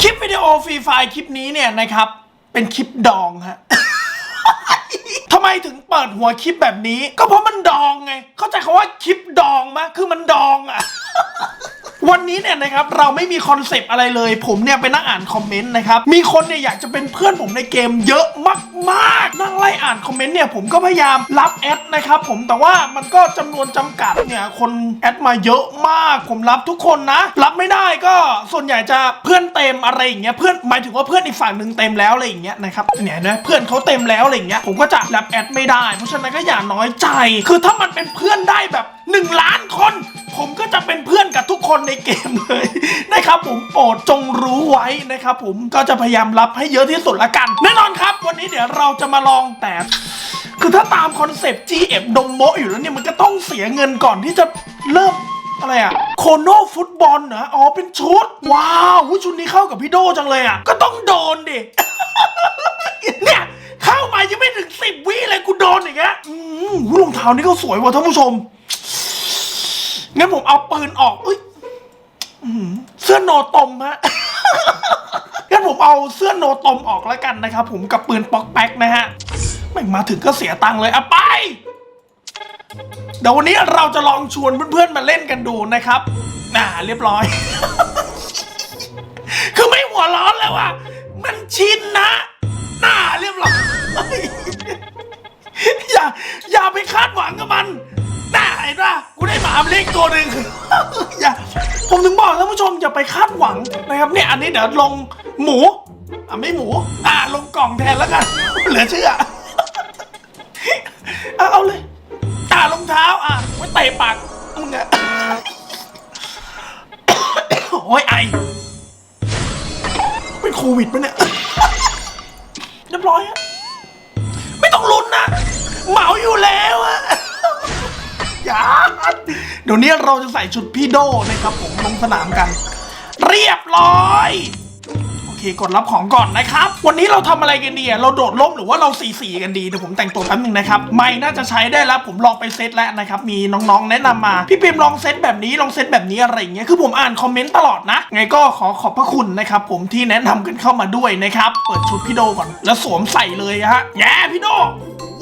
คลิปวิดีโอฟรีไฟล์คลิปนี้เนี่ยนะครับ เป็นคลิปดองฮะ ทำไมถึงเปิดหัวคลิปแบบนี้ ก็เพราะมันดองไง เข้าใจคาว่าคลิปดองมะคือมันดองอะ วันนี้เนี่ยนะครับเราไม่มีคอนเซปต์อะไรเลย ผมเนี่ยไปนั่งอ่านคอมเมนต์นะครับมีคนเนี่ยอยากจะเป็นเพื่อนผมในเกมเยอะมากๆนั่งไล่อ่านคอมเมนต์เนี่ยผมก็พยายามรับแอดนะครับผมแต่ว่ามันก็จำนวนจำกัดเนี่ยคนแอดมาเยอะมาก ผมรับทุกคนนะ รับไม่ได้ก็ส่วนใหญ่จะเพื่อนเต็มอะไรอย่างเงี้ยเพื่อนหมายถึงว่าเพื่อนอีกฝั่งหนึ่งเต็มแล้วอะไรอย่างเงี้ยนะครับเนี่ยนะเพื่อนเขาเต็มแล้วอะไรอย่างเงี้ยผมก็จะรับแอดไม่ได้ เพราะฉะนั้นก็อย่าน้อยใจ คือถ้ามันเป็นเพื่อนได้แบบ 1 ล้านคน ผมก็จะเป็นเพื่อนกับทุกคนในเกมเลยนะครับผมโปรดจงรู้ไว้นะครับผมก็จะพยายามรับให้เยอะที่สุดละกัน แน่นอนครับ วันนี้เดี๋ยวเราจะมาลองแต่ คือถ้าตามคอนเซปต์ GM ดมโมอยู่แล้วเนี่ยมันก็ต้องเสียเงินก่อนที่จะเริ่มอะไรอะโคโนฟุตบอลนะอ๋อเป็นชุด ว้าวชุดนี้เข้ากับพี่โดจังเลยอะก็ต้องโดนดิเนี่ยเข้ามายังไม่ถึงสิบวิเลยกูโดนอย่างเงี้ยอืมหูรองเท้านี่ก็สวยว่ะท่านผู้ชม งั้นผมเอาปืนออกเอ้ยอื้อหือเสื้อโนตมฮะ งั้นผมเอาเสื้อโนตมออกแล้วกันนะครับผมกับปืนป๊อกแป๊กนะฮะไม่งมาถึงก็เสียตังค์เลยอะไป เดี๋ยววันนี้เราจะลองชวนเพื่อนๆมาเล่นกันดูนะครับอ่าเรียบร้อย คือไม่หัวร้อนแล้วอะ มันชินนะน้าเรียบร้อย อย่าอย่าไปคาดหวังกับมัน เห็นป่ะกูได้หมาเล็กตัวหนึ่ง อย่าผมถึงบอกท่านผู้ชมอย่าไปคาดหวังนะครับเนี่ยอันนี้เดี๋ยวลงหมูอะไม่หมู อะลงกล่องแทนแล้วกัน เหลือเชื่ออะเอาเลยอะรองเท้าอะไว้เตะปากมึงอะโอ้ยไอเป็นโควิดปะเนี่ยเรียบร้อยอะไม่ต้องลุ้นนะเหมาอยู่แล้วอะ อย่าเดี๋ยวนี้เราจะใส่ชุดพี่โดนะครับผมลงสนามกัน เรียบร้อยโอเคกดรับของก่อนนะครับ วันนี้เราทำอะไรกันดีเราโดดล่มหรือว่าเราสีสีกันดีเดี๋ยวผมแต่งตัวแป๊บนึงนะครับไม่น่าจะใช้ได้แล้วผมลองไปเซตแล้วนะครับมีน้องๆ แนะนำมา พี่ปิมลองเซตแบบนี้ลองเซตแบบนี้อะไรอย่างเงี้ยคือผมอ่านคอมเมนต์ตลอดนะไงก็ขอขอบพระคุณนะครับผมที่แนะนำกันเข้ามาด้วยนะครับเปิดชุดพี่โดก่อนแล้วสวมใส่เลยฮะแง่พี่โด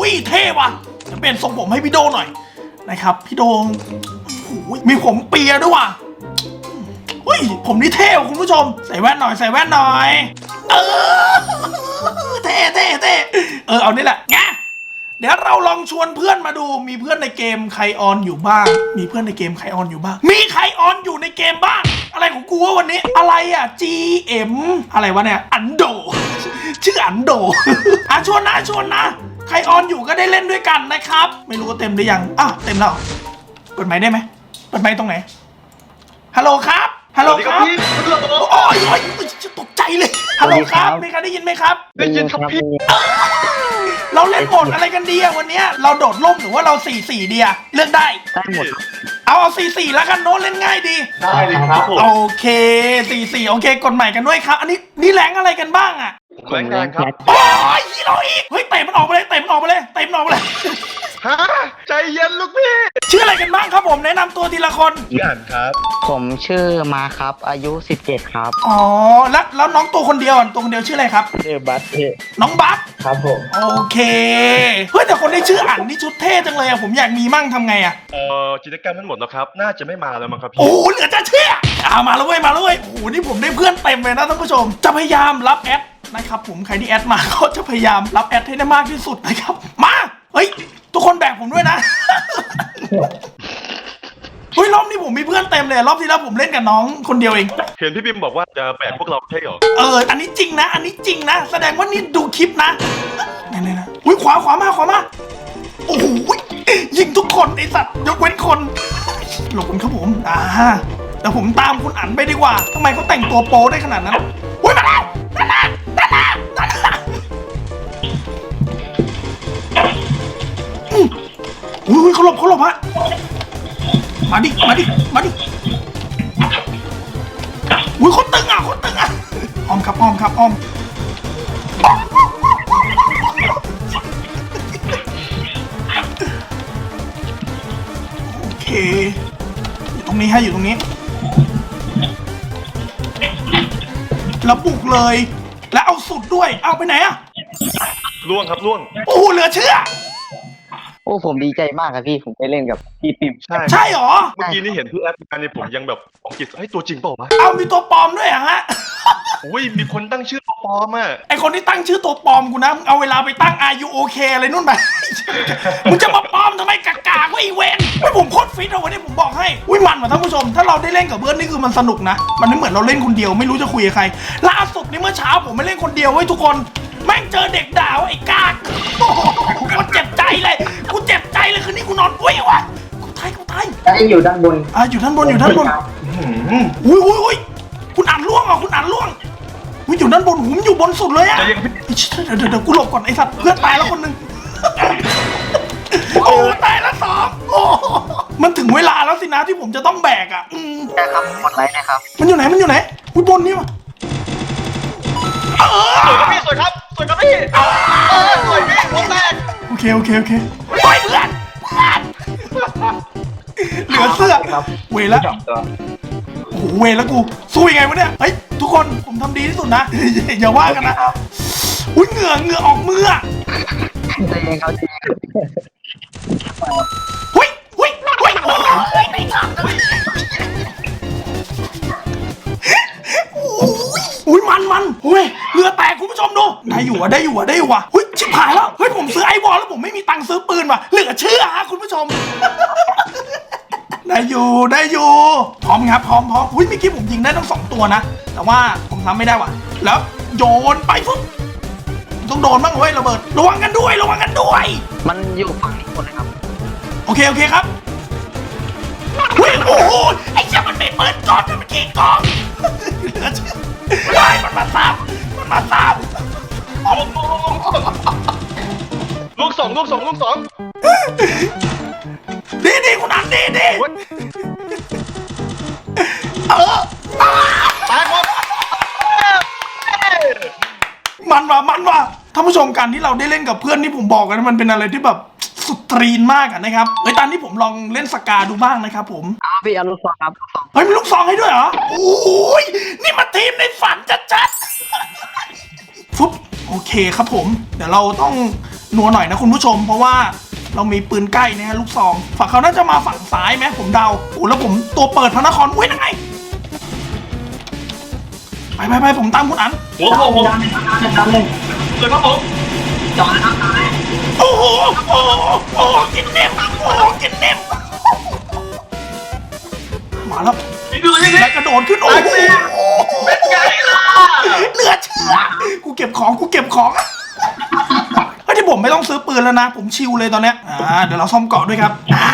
วิ่เท่ว่ะจะเปลี่ยนทรงผมให้พี่โดหน่อย นะครับ พี่โดโอ้โหมีผมเปียด้วยว่ะอุ้ยผมนี่เท่ว่ะคุณผู้ชม ใส่แว่นหน่อยใส่แว่นหน่อยเออเท่เท่เท่เออเอานี่แหละไงเดี๋ยวเราลองชวนเพื่อนมาดู มีเพื่อนในเกมใครออนอยู่บ้าง มีเพื่อนในเกมใครออนอยู่บ้าง มีใครออนอยู่ในเกมบ้าง อะไรของกูวะวันนี้ อะไรอะ GM อะไรวะเนี่ย อันโด ชื่ออันโด อะชวนนะชวนนะ ใครออนอยู่ก็ได้เล่นด้วยกันนะครับ ไม่รู้ว่าเต็มหรือยังอะเต็มแล้วเหรอเปิดไมค์ได้ไหมเปิดไมค์ตรงไหนฮัลโหลครับฮัลโหลสวัสดีคครัรับบพี่โอ้ยโอ้ยจะตกใจเลยฮัลโหลครับสวัสดีครับมีใครได้ยินไหมครับ ได้ยินครับพี่เราเล่นโหมดอะไรกันดีอะวันเนี้ยเราโดดร่มหรือว่าเราสี่สี่ดีอะเลือกได้ได้หมดเอาเอาสี่สี่แล้วกันโน้ตเล่นง่ายดีได้เลยครับผมโอเคสี่สี่โอเคกดใหม่กันด้วยครับ อันนี้นี่แรงอะไรกันบ้างอะ แรงงานครับ โอ้ยฮีโร่อีก เฮ้ยเตะมันออกไปเลยเตะมันออกไปเลยเตะมันออกไปเลย ฮะ ใจเย็นลูกพี่ชื่ออะไรกันบ้างครับผมแนะนำตัวทีละคนอ่านครับ ผมชื่อมาครับ อายุ 17 ครับอ๋อ แล้วแล้วน้องตัวคนเดียวอะตัวคนเดียวชื่ออะไรครับชื่อบัตเทน้องบัฟครับผม โอเค เฮ้ยแต่คนที่ชื่ออั๋นนี่ชุดเท่จังเลยอะผมอยากมีมั่งทำไงอะเอ่อกิจกรรมทั้งหมดนะครับ น่าจะไม่มาแล้วมั้งครับพี่โอ้โหเหลือจะเชื่อเอามาแล้วเว้ยมาแล้วเว้ยโอ้โหนี่ผมได้เพื่อนเต็มเลยนะท่านผู้ชม จะพยายามรับแอด นะครับผมใครที่แอดมาก็จะพยายามรับแอดให้ได้มากที่สุดนะครับ มา เฮ้ย ทุกคนแบกผมด้วยนะ เฮ้ยรอบนี้ผมมีเพื่อนเต็มเลย รอบที่แล้วผมเล่นกับน้องคนเดียวเอง เห็นพี่บิมบอกว่าจะแบกพวกเราใช่เหรอ เออ อันนี้จริงนะ อันนี้จริงนะ แสดงว่านี่ดูคลิปนะนี่นี่นะอุ้ยขวาขวามาขวามา โอ้โหยิงทุกคนไอสัตว์ยกเว้นคน หลบกันครับผมอ่าแต่ผมตามคุณอันไปดีกว่าทำไมเขาแต่งตัวโป๊ได้ขนาดนั้นอุ้ยมาแล้วด้านหน้ อุ้ยเขาหลบเขาหลบฮะมาดิมาดิมาดิอุ้ยเขาตึงอะเขาตึงอะอ้อมครับอ้อมครับอ้อมโอเคอยู่ตรงนี้ให้อยู่ตรงนี้แล้วบุกเลย แล้วเอาสุดด้วย เอาไปไหนอะล่วงครับล่วง โอ้โหเหลือเชื่อโอ้ผมดีใจมากครับพี่ผมไปเล่นกับพี่ปิมใช่ใช่เหรอ เมื่อกี้นี่เห็นพี่แอดมาเนี่ยผมยังแบบของกิจเฮ้ยตัวจริงเปล่าวะเอามีตัวปลอมด้วยเหรอะฮะ อุ้ยมีคนตั้งชื่อปลอมอะไอคนที่ตั้งชื่อตัวปลอมกูนะมึงเอาเวลาไปตั้ง Are you okay อะไรนู่นไป มึงจะมาปลอมทำไมกากาๆว่าอีเวนไม่ผมโคตรฟิตอะวันนี้ผมบอกให้ อุ้ยมันว่ะท่านผู้ชม ถ้าเราได้เล่นกับเพื่อนนี่คือมันสนุกนะ มันไม่เหมือนเราเล่นคนเดียวไม่รู้จะคุยกับใคร ล่าสุดนี่เมื่อเช้าผมไม่เล่นคนเดียวเว้ยทุกคน แม่งเจอเด็กด่าว่าไอ้กากโอ้โหกู เจ็บใจเลยกูเจ็บใจเลยคืนนี้กูนอนอุ้ยวะกูตายกูตายได้อยู่ด้านบนอะอยู่ด้านบนอยู่ด้านบนอุ้ยอุ้ยอุ้ยคุณอ่านล่วงอะคุณอ่านล่วงอุ้ยอยู่ด้านบนหุมอยู่บนสุดเลยอะใจเย็นพี่ไอ้ชิเดี๋ยวเดี๋ยวเดี๋ยวกูหลบก่อนไอ้สัตว์เพื่อนตายแล้วคนหนึ่งโอ้ตายแล้วสองโอ้มันถึงเวลาแล้วสินะที่ผมจะต้องแบกอะอืมใช่ครับกดไลค์นะครับ มันอยู่ไหนมันอยู่ไหนอุ้ยบนนี่วะเอสวยอครับพี่สวยครับสวยครับพี่เออสวยพี่วงแรก โอเคโอเคโอเคไปเพื่อนเพื่อนเหลือเสื้อเวแล้วตัวโอ้โหเวรแล้วกู สู้ยังไงวะเนี่ย เฮ้ย ทุกคน ผมทำดีที่สุดนะ อย่าว่ากันนะ อุ้ยเหงื่อเหงื่อออกมืออะใจเย็นครับใจเย็นหุ้ยหุ้ยหุ้ยโอ้ยไม่ทำอุ้ยมันมันอุ้ยเหงื่อแตกคุณผู้ชมดู ได้อยู่อะได้อยู่อะได้อยู่อะหุ้ยชิ บหายแล้ว เฮ้ยผมซื้อไอวอลแล้วผมไม่มีตังค์ซื้อปืนว่ะเหลือเชื่อฮะคุณผู้ชม ได้อยู่ได้อยู่พร้อมครับพร้อมพร้อมอุ้ยเมื่อกี้ผมยิงได้ทั้งสองตัวนะ แต่ว่าผมทำไม่ได้ว่ะ แล้วโยนไปฟุ๊บต้องโดนบ้างเว้ยระเบิดระวังกันด้วยระวังกันด้วย มันอยู่ฝั่งนี้หมดเลยครับ โอเคโอเคครับเฮ้ยโอ้โหไอ้เจ้ามันไม่เปิดก่อนมันกี่กองเหลือเชื่อไอ้มันมาซ้ำมันมาซ้ำ โอ้โหลูกสองลูกสองลูกสองดีดีคุณอันดีดีเว้ยเออตายหมดมันว่ะมันว่ะท่านผู้ชมการที่เราได้เล่นกับเพื่อนที่ผมบอกกันนะมันเป็นอะไรที่แบบสุดตรีนมากอะนะครับเฮ้ยตอนนี้ผมลองเล่นสกาดูบ้างนะครับผมอ้าวพี่เอาลูกซองครับลูกซองเฮ้ยมีลูกซองให้ด้วยเหรอโอ้ยนี่มันทีมในฝันจัดๆฟุ๊บ โอเคครับผม เดี๋ยวเราต้องนัวหน่อยนะคุณผู้ชม เพราะว่าเรามีปืนใกล้นะฮะลูกซองฝั่งเขาน่าจะมาฝั่งซ้ายไหมผมเดาโอ้แล้วผมตัวเปิดพระนครอุ้ยนั่นไงไปไปไปผมตามคุณอันโอ้โหผมด้านหนึ่งด้านหนึ่งด้านหนึ่งเลยครับผมจอดนะครับจอดเลยโอ้โหโอ้โหโอ้โหกินเน็มโอ้โหกินเน็ม มาแล้วนี่ดูนี่แล้วกระโดดขึ้นโอ้โหเป็นไงล่ะเหลือเชื่อกูเก็บของกูเก็บของเฮ้ยที่ผมไม่ต้องซื้อปืนแล้วนะ ผมชิลเลยตอนเนี้ยอ่าเดี๋ยวเราซ่อมเกาะด้วยครับอ่า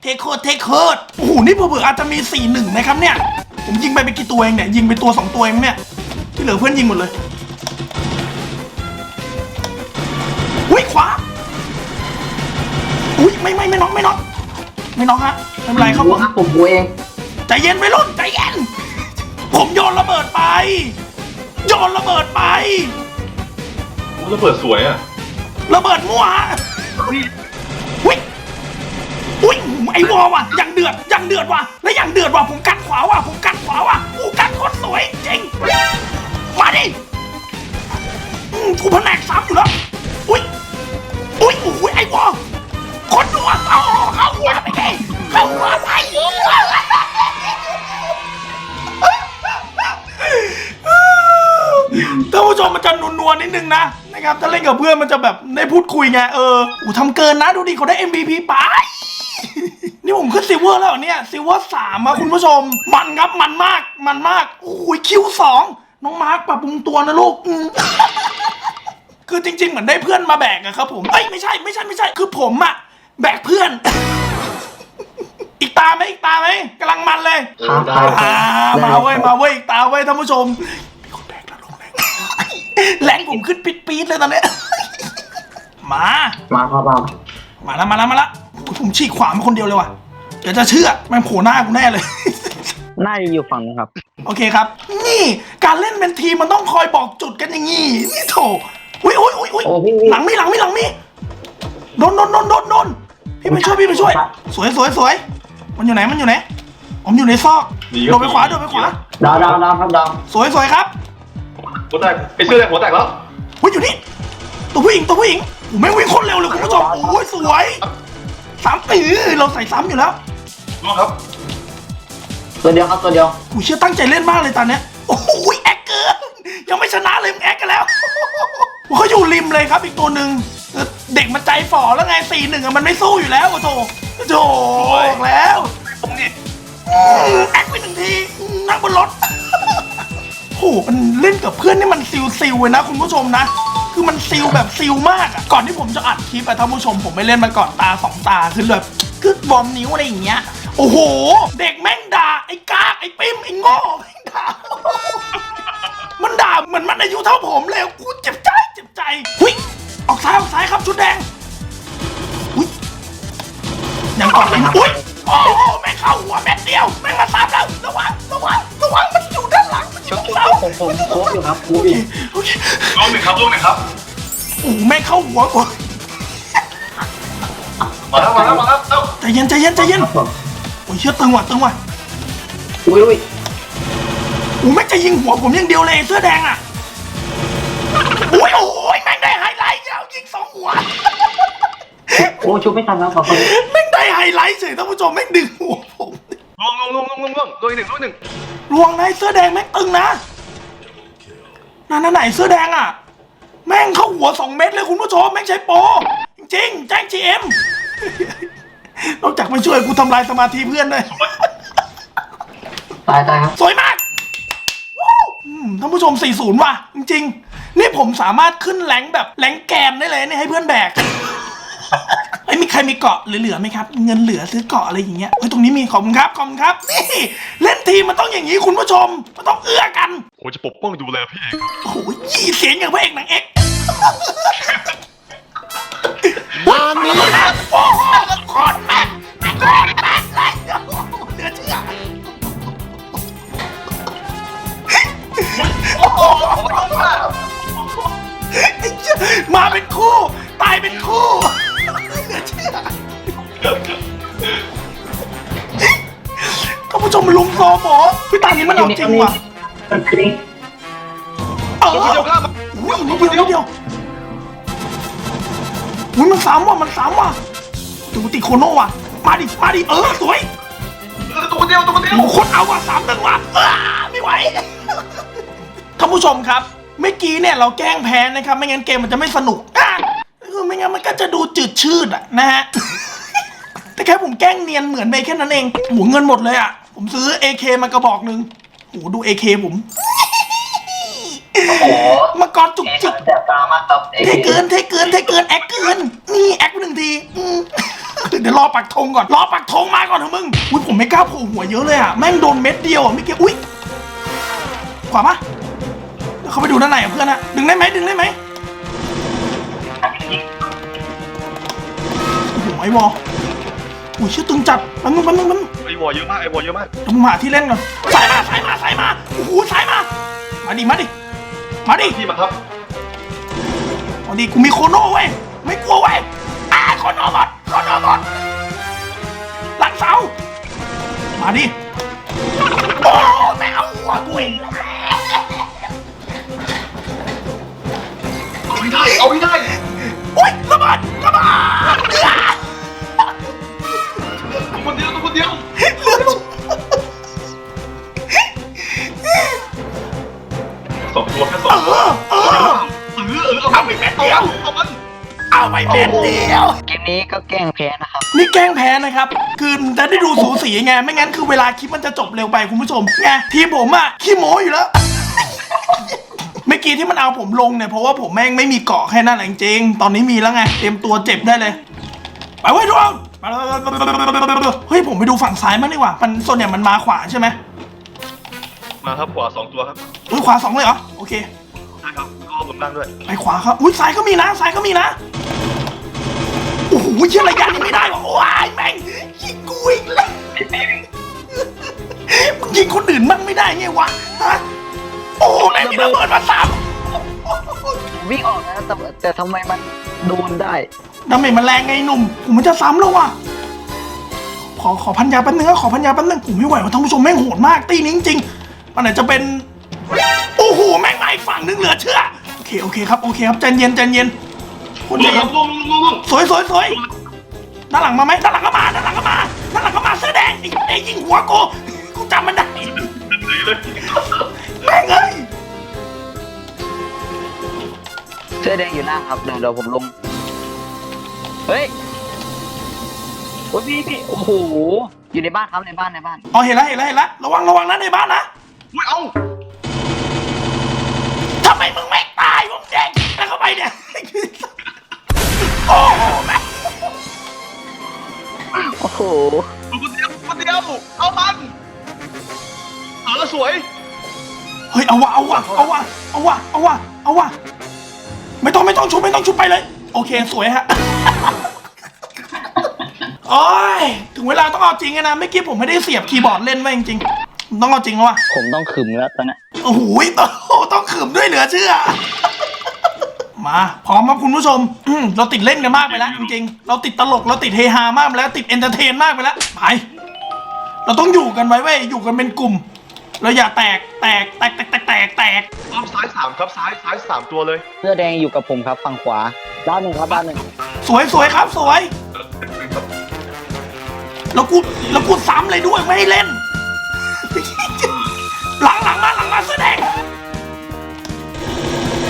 เทคโคดเทคโคดโอ้โหนี่เผื่อๆอาจจะมี4ี่หนึ่งนะครับเนี่ย ผมยิงไปไปกี่ตัวเองเนี่ยยิงไปตัว2ตัวเองเนี่ยที่เหลือเพื่อนยิงหมดเลยอุ้ยขวาอุ้ยไม่ไม่ไม่น็อกไม่น็อกไม่น็อกฮะ ไม่เป็นไรครับผมผมบัวเองใจเย็นไปรุ่นใจเย็น ผมโยนระเบิดไป โยนระเบิดไป โอ้ระเบิดสวยอะระเบิดมั่วฮะอุ้ยอุ้ยไอ้วอว่ะยังเดือดยังเดือดว่ะและยังเดือดว่ะผมกันขวาว่ะผมกันขวาว่ะกูกันโคตรสวยจริงมาดิอืมกูแผนกซ้ำอยู่แล้วอุ้ย ท่านผู้ชมมันจะนัวๆนิดนึงนะนะครับถ้าเล่นกับเพื่อนมันจะแบบได้พูดคุยไงเอออูทำเกินนะดูดิเขาได้ MVP ไป นี่ผมขึ้นซิเวอร์แล้วเหรอเนี่ยซิเวอร์สามอะคุณผู้ชม มันครับมันมากมันมากโอ้ยคิวสองน้องมาร์คปรับปรุงตัวนะลูกอืม คือจริงๆ เหมือนได้เพื่อนมาแบกอะครับผมเอ้ยไม่ใช่ไม่ใช่ไม่ใช่ คือผมอะแบกเพื่อน อีกตาไหมอีกตาไหมกำลังมันเลยครับครับ อ่ามาเว้ยมาเว้ยอีกตาเว้ยท่านผู้ชมมีคนแบกแล้วลงแรงแรงผมขึ้นปิดปี๊ดเลยตอนเนี้ยมา มาครับมามาแล้วมาแล้วมาแล้วผมฉีกขวามาคนเดียวเลยว่ะเดี๋ยวจะเชื่อแม่งโผล่หน้ากูแน่เลย น่าจะอยู่ฝั่งนู้นครับ โอเคครับ นี่การเล่นเป็นทีมมันต้องคอยบอกจุดกันอย่างงี้นี่โถอุ้ยอุ้ยอุ้ยอุ้ยโอ้พี่หลังมีหลังมีหลังมีโดนโดนโดนโดนโดนพี่ไปช่วยพี่ไปช่วย สวยสวยสวย มันอยู่ไหนมันอยู่ไหนผมอยู่ในซอกโดดไปขวาโดดไปขวาดาวดาวดาวครับดาวสวยสวยครับหัวแตกไอ้เสื้อแดงหัวแตกแล้วเฮ้ยอยู่นี่ตัวผู้หญิงตัวผู้หญิงโอ้แม่งวิ่งโคนเร็วเลยคุณผู้ชมโอ้ยสวยสามตีเราใส่ซ้ำอยู่แล้วน้องครับตัวเดียวครับตัวเดียวกูเชื่อตั้งใจเล่นมากเลยตอนเนี้ยโอ้โหแอคเกินยังไม่ชนะเลยมึงแอคกันแล้วเขาอยู่ริมเลยครับอีกตัวหนึ่ง เออเด็กมันใจฝ่อแล้วไงสี่หนึ่งอะมันไม่สู้อยู่แล้วโอ้โถโถบอกแล้วตรงนี้อืมแอคไปหนึ่งทีอืมนั่งบนรถโหมันเล่นกับเพื่อนนี่มันซิลซิลเลยนะคุณผู้ชมนะ คือมันซิลแบบซิลมากอะก่อนที่ผมจะอัดคลิปอะท่านผู้ชมผมไม่เล่นมาก่อนตาสองตาคือแบบคือวอร์มนิ้วอะไรอย่างเงี้ยโอ้โห เด็กแม่งด่าไอ้กากไอ้ปิ้มไอ้โง่แม่งด่ามันด่าเหมือนมันอายุเท่าผมเลยกูเจ็บใจเจ็บใจหุย ออกซ้ายออกซ้ายครับชุดแดงหุยยังก่อนเลยนะอุ้ยโอ้โหแม่งเข้าหัวแม่งเดียวแม่งมาซ้ำแล้วระวังระวังระวังมันอยู่ด้านหลังมันอยู่ตรงเสาผมผมโค้งอยู่ครับโค้โองเคอยู่โอเคลงหนึ่งครับลงหนึ่งครับโอ้โหแม่งเข้าหัวก่อนมาแล้วมาแล้วมาแล้วเอ้าใจเย็นใจเย็นใจเย็นครับผมโอ้ยเชื่อตึงว่ะตึงว่ะอุ้ยอุ้ยโอ้แม่งจะยิงหัวผมอย่างเดียวเลยเสื้อแดงอะโอ้ยโอ้ยแม่งได้ไฮไลท์แล้วยิงสองหัว โอ้ชุบไม่ทันแล้วขอบคุณแม่งได้ไฮไลท์เฉยท่านผู้ชมแม่งดึงหัวผมลงลงลงลงลงลงตัวอีกหนึ่งตัวอีกหนึ่งลวงนายเสื้อแดงแม่งตึงนะนั่นนั่นไหนเสื้อแดงอะ แม่งเข้าหัวสองเม็ดเลยคุณผู้ชมแม่งใช้โปรจริงๆแจ้งจีเอ็มนอกจากไม่ช่วยกูทำลายสมาธิเพื่อนเลยตายตายครับสวยมากวู้อืมท่านผู้ชม 40 ว่ะ จริง ๆ นี่ผมสามารถขึ้นแรงค์แบบแรงค์แกนได้เลยเนี่ยให้เพื่อนแบกไอ้ย มีใครมีเกาะเหลือๆไหมครับ เงินเหลือซื้อเกาะอะไรอย่างเงี้ยเฮ้ยตรงนี้มีขอบคุณครับขอบคุณครับนี่เล่นทีมมันต้องอย่างนี้คุณผู้ชม มันต้องเอื้อกันผมจะปกป้องดูแลพี่เองครับโอ้โหยี่เสียงอย่างพระเอกหนังเอ็กวันนี้โอ้โหคอนแมนคอนแมนเลยโอ้โหเหลือเชื่อไอ้เจ้ามาเป็นคู่ ตายเป็นคู่ ไม่เหลือเชื่อท่านผู้ชมลุมโซโมพี่ตานี้มันเอาจริงว่ะมันคลิกเออตัวเดียวข้ามมาอุ้ยนิดเดียวนิดเดียวอุ้ยมันสามว่ะมันสามว่ะดูติโคโน่ว่ะ มาดิ มาดิ เออ สวยเออตัวเดียวตัวเดียวโอ้โหคนเอาว่ะสามหนึ่งว่ะอ้าไม่ไหว ท่านผู้ชมครับ เมื่อกี้เนี่ยเราแกล้งแพ้นะครับ ไม่งั้นเกมมันจะไม่สนุกอะ คือไม่งั้นมันก็จะดูจืดชืดอะนะฮะ แต่แค่ผมแกล้งเนียนเหมือนไปแค่นั้นเองโหเงินหมดเลยอะผมซื้อ AK มากระบอกหนึ่งโหดู AK ผมโอ้โหมากรจุกจิกแสบตามากครับเทเกินเทเกินเทเกินแอคเกินนี่แอคไปหนึ่งทีอืมเดี๋ยวรอปักธงก่อนรอปักธงมาก่อนเถอะมึงอุ้ยผมไม่กล้าโผล่หัวเยอะเลยอะแม่งโดนเม็ดเดียวอะไม่เกี่ยวอุ้ยขวาปะเดี๋ยวเขาไปดูด้านในอะเพื่อนนะดึงได้ไหมดึงได้ไหม ไอ้วอลอุ้ยชื่อตึงจัดแป๊บนึงแป๊บนึงแป๊บนึงไอ้วอเยอะมากไอ้วอเยอะมากเดี๋ยวผมหาที่เล่นก่อนสายมาสายมาสายมาโอ้โหสายมา มาดิมาดิมาดิพี่มาครับเอาดิกูมีโคโน่เว้ยไม่กลัวเว้ยอ่าโคโน่หมดโคโน่หมดหลังเสามาดิโอ้ไม่เอา ล้งแพ้นะครับ คือจะได้ดูสูสีไง ไม่งั้นคือเวลาคลิปมันจะจบเร็วไปคุณผู้ชมไงทีมผมอะขี้โม้อยู่แล้วเมื่อกี้ที่มันเอาผมลงเนี่ยเพราะว่าผมแม่งไม่มีเกาะแค่นั้นแหละจริงๆตอนนี้มีแล้วไงเตรียมตัวเจ็บได้เลยไปเว้ยทุกคนเฮ้ยผมไปดูฝั่งซ้ายมั้างดีกว่ามันส่วนใหญ่มันมาขวาใช่ไหมมาครับขวาสองตัวครับอุ้ยขวาสองเลยเหรอโอเคใช่ครับก็บนล่างด้วยไปขวาครับอุ้ยซ้ายก็มีนะซ้ายก็มีนะโอ้โหเชี่ยระยะนี้ไม่ได้ว่ะ โอ้ยแม่งยิงกูอีกแล้วมึงยิงคนอื่นมั่งไม่ได้ไงวะฮะโอ้แม่งมีระเบิดมาสามวิ่งออกนะแต่แต่ทำไมมันโดนได้ดาเมจมันแรงไงหนุ่ม ผมมันจะซ้ำแล้วว่ะขอขอพันยาแป๊บนึงนะขอพันยาแป๊บนึงผมไม่ไหวว่ะท่านผู้ชมแม่งโหดมากตีนี้จริงๆมันอาจจะเป็นโอ้โหแม่งมาอีกฝั่งนึงเหลือเชื่อโอเคโอเคครับโอเคครับใจเย็นใจเย็นคนลุเดีงยวลุงลุงลุงสวยสวยสวย ด้านหลังมาไหมด้านหลังก็มาด้านหลังก็มาด้านหลังก็มาเสื้อแดงไอ้ไอ้ยิงหัวกูกูจำมันได้ดีเลยแม่งเอ้ยเสื้อแดงอยู่หน้าครับเดี๋ยวเดี๋ยวผมลง เฮ้ยโอ้ยพี่พี่โอ้โห อยู่ในบ้านครับในบ้านในบ้าน อ๋อเห็นแล้วเห็นแล้วเห็นแล้วระวังระวังนะในบ้านนะอุ้ยเอ้าทำไมมึงไม่ตายวะมึงแดงแล้วเข้าไปเนี่ยโอ้โหแม่ งโอ้โหคนเดียวคนเดียว เอามันเออสวย เฮ้ยเอาวะเอาวะเอาวะเอาวะเอาวะเอาวะไม่ต้องไม่ต้องชุบไม่ต้องชุบไปเลย โอเคสวยฮะ โอ้ยถึงเวลาต้องเอาจริงอะนะเมื่อกี้ผมไม่ได้เสียบคีย์บอร์ดเล่นไว้จริงๆผมต้องเอาจริงแล้ววะผมต้องขึมแล้วตอนนี้โอ้โหต้องต้องขืมด้วยเหลือเชื่อ มาพร้อมครับคุณผู้ชมอืมเราติดเล่นกันมากไปแล้วจริงๆ เราติดตลกเราติดเฮฮามากไปแล้ว ติดเอนเตอร์เทนมากไปแล้วไปเราต้องอยู่กันไว้เว้ยอยู่กันเป็นกลุ่ม เราอย่าแตกแตกแตกแตกแตกแตกแตกอ้อมซ้ายสามครับซ้ายซ้ายสามตัวเลย เสื้อแดงอยู่กับผมครับฝั่งขวาด้านหนึ่งครับด้านหนึ่งสวยสวยครับสวยแล้วกูแล้วกูซ้ำเลยด้วยไม่ให้เล่น หลังหลังมาหลังมาแสอแดง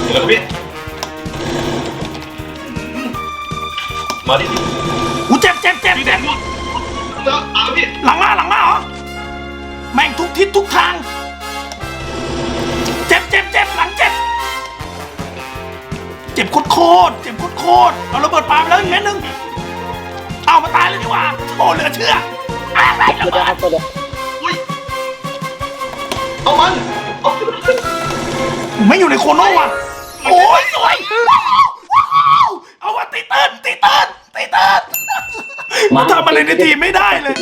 เดี๋ยวพี่ มาดิกูเจ็บเจ็บเจ็บพี่แดเจ็งบลูกแล้วเอาพี่หลังมาหลังมาเหรอแม่งทุกทิศทุกทาง เจ็บเจ็บเจ็บหลังเจ็บ เจ็บโคตรโคตรเจ็บโคตรโคตรเอาระเบิดปาไปแล้วอีกเม็ดหนึงเอามาตายเลยดีกว่าโอ้เหลือเชื่ออะไรระเสื้อแดเบิงครัดบเสื้อแดงอุ้ยเอามันเอาผมไม่อยู่ในโคโน่ว่ะโอ้ยสวยว้าวว้าวเอาว่าตีเติ้ลตีเติ้ล ตีเติ้ลมันทำอะไรในทีมไม่ได้เลย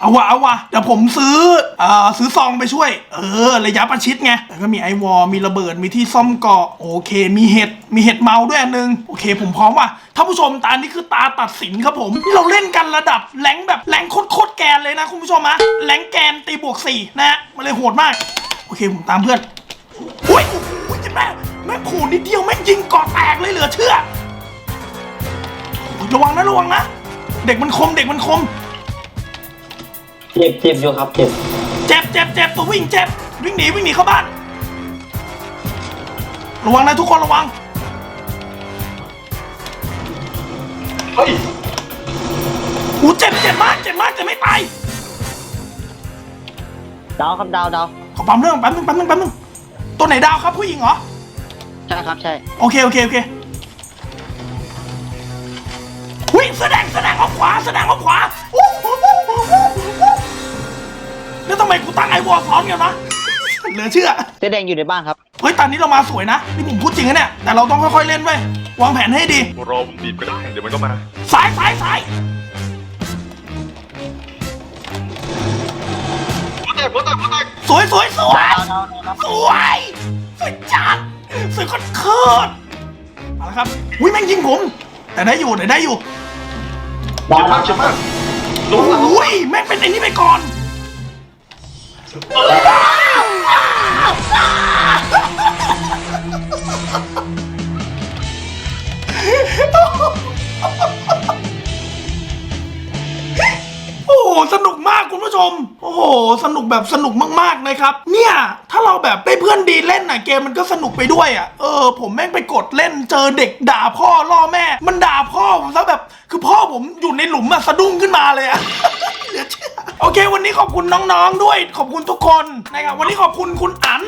เอาวะเอาวะเดี๋ยวผมซื้อเอ่อซื้อซองไปช่วย เออ ระยะประชิดไงแต่ก็มีไอวอลมีระเบิดมีที่ซ่อมเกาะโอเค มีเห็ดมีเห็ดเมาด้วยอันนึงโอเค ผมพร้อมว่ะท่านผู้ชมตานี้คือตาตัดสินครับผมนี่เราเล่นกันระดับแรงแบบแรงโคตรๆแกนเลยนะคุณผู้ชมนะแรงแกนตีบวกสี่นะฮะมันเลยโหดมาก โอเคผมตามเพื่อนอุ้ยโอ้ยแม่แม่งขู่นิดเดียวแม่งยิงเกาะแตกเลยเหลือเชื่อโอ้ย ระวังนะระวังนะ เด็กมันคมเด็กมันคม เจ็บเจ็บอยู่ครับเจ็บเจ็บเจ็บเจ็บตัววิ่งเจ็บวิ่งหนีวิ่งหนีเข้าบ้าน ระวังนะทุกคนระวัง เฮ้ยอูเจ็บเจ็บมากเจ็บมากจะไม่ตายดาวครับดาวดาวขอปั๊มเรื่องแป๊บนึงแป๊บนึงแป๊บนึงตัวไหนดาวครับผู้หญิงเหรอ ใช่ครับใช่ โอเคโอเคโอเค วิ่งแสดงแสดงออกขวาแสดงออกขวาอู้หูหูหูหูหูแล้วทำไมกูตั้งไอ้วอลซ้อนกันวะเหลือเชื่อ เสื้อแดงอยู่ในบ้านครับ เฮ้ยตอนนี้เรามาสวยนะ นี่ผมพูดจริงนะเนี่ย แต่เราต้องค่อยๆเล่นเว้ยวางแผนให้ดี รอผมบีบก็ได้เดี๋ยวมันก็มา สายสายสายหัวแตกหัวแตกหัวแตกสวยสวยสวยดาวดาวดาวครับสวยสวยจัดสวยโคตรโคตรมาแล้วครับอุ้ยแม่งยิงผม แต่ได้อยู่แต่ได้อยู่ เจ็บมากเจ็บมากลงหลังอุ้ยแม่งเป็นไอ้นี่ไปก่อน ชม โอ้โห สนุกแบบสนุกมากๆนะครับ เนี่ย ถ้าเราแบบได้เพื่อนดีเล่นน่ะเกมมันก็สนุกไปด้วยอะ เออ ผมแม่งไปกดเล่นเจอเด็กด่าพ่อล่อแม่ มันด่าพ่อผมซะแบบ คือพ่อผมอยู่ในหลุมอะสะดุ้งขึ้นมาเลยอะ เหลือเชื่อโอเค วันนี้ขอบคุณน้องๆด้วย ขอบคุณทุกคนนะครับวันนี้ขอบคุณคุณอัน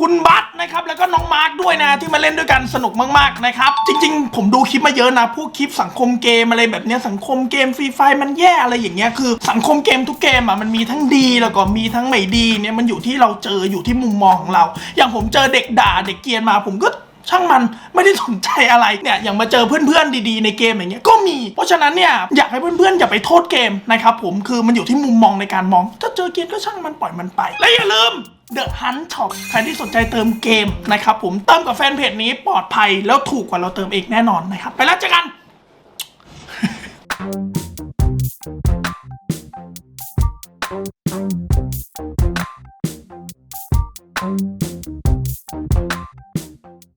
คุณบัตนะครับแล้วก็น้องมาร์คด้วยนะที่มาเล่นด้วยกันสนุกมากๆนะครับจริง ๆ ผมดูคลิปมาเยอะนะพวกคลิปสังคมเกมอะไรแบบเนี้ยสังคมเกมฟรีไฟมันแย่อะไรอย่างเงี้ยคือ สังคมเกมทุกเกมอะมันมีทั้งดีแล้วก็มีทั้งไม่ดีเนี่ยมันอยู่ที่เราเจออยู่ที่มุมมองของเรา อย่างผมเจอเด็กด่าเด็กเกียนมาผมก็ ช่างมันไม่ได้สนใจอะไรเนี่ยอย่างมาเจอเพื่อนๆดีๆในเกมอย่างเงี้ยก็มี เพราะฉะนั้นเนี่ยอยากให้เพื่อนๆอย่าไปโทษเกมนะครับผมคือมันอยู่ที่มุมมองในการมอง ถ้าเจอเกมก็ช่างมันปล่อยมันไป และอย่าลืม The Hunt Shop ใครที่สนใจเติมเกมนะครับผมเติมกับแฟนเพจนี้ปลอดภัยแล้วถูกกว่าเราเติมเองแน่นอนนะครับไปแล้วเจอกัน